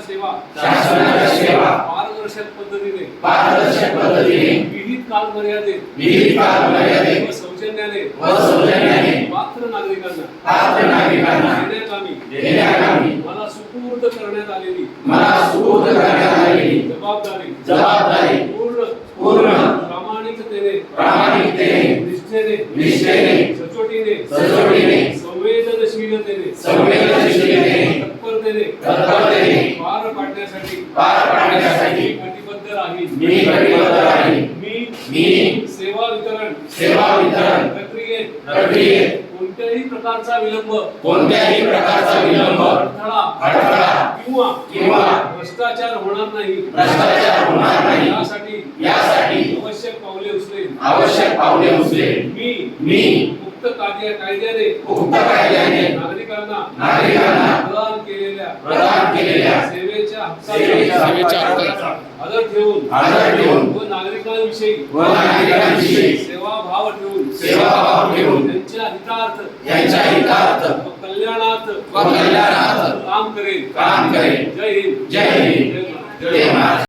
सेवा. पारदर्शक पद्धतीने. पारदर्शक पद्धतीने. विहित कालमर्यादेत विहित कालमर्यादेत व सौजन्याने. व सौजन्याने. पात्र नागरिकांना. पात्र नागरिकांना. देण्याकामी देण्याकामी मला सुपूर्द करण्यात आलेली. मला सुपूर्द करण्यात आलेली. जबाबदारी. जबाबदारी. पूर्ण. पूर्ण. प्रामाणिकतेने. प्रामाणिकतेने. निष्ठेने. निष्ठेने. सचोटीने. सचोटीने. संवेदनशीलतेने. संवेदनशीलतेने. तत्परतेने. तत्परतेने. पार पाडण्यासाठी पार पाडण्यासाठी मी कटिबद्ध राहील मी कटिबद्ध राहील मी मी सेवा वितरण. सेवा वितरण. प्रक्रियेत. प्रक्रियेत. कोणत्याही प्रकारचा विलंब. कोणत्याही प्रकारचा विलंब. अडथळा. अडथळा. किंवा किंवा भ्रष्टाचार होणार नाही. भ्रष्टाचार होणार नाही. यासाठी यासाठी आवश्यक पावले उचलेल आवश्यक पावले उचलेल मी मी मुक्त कायद्या कायद्याने उक्त कायद्याने नागरिकांना नागरिकांना प्रदान केलेल्या प्रदान केलेल्या हक्काचा आदर ठेवून. आदर ठेवून व नागरिकांविषयी व नागरिकांविषयी सेवा भाव ठेवून. सेवाभाव ठेवून. त्यांच्या हितार्थ यांच्या हितार्थ व कल्याणार्थ व कल्याणार्थ काम करेल काम करेल जय हिंद. जय हिंद. जय महाराष्ट्र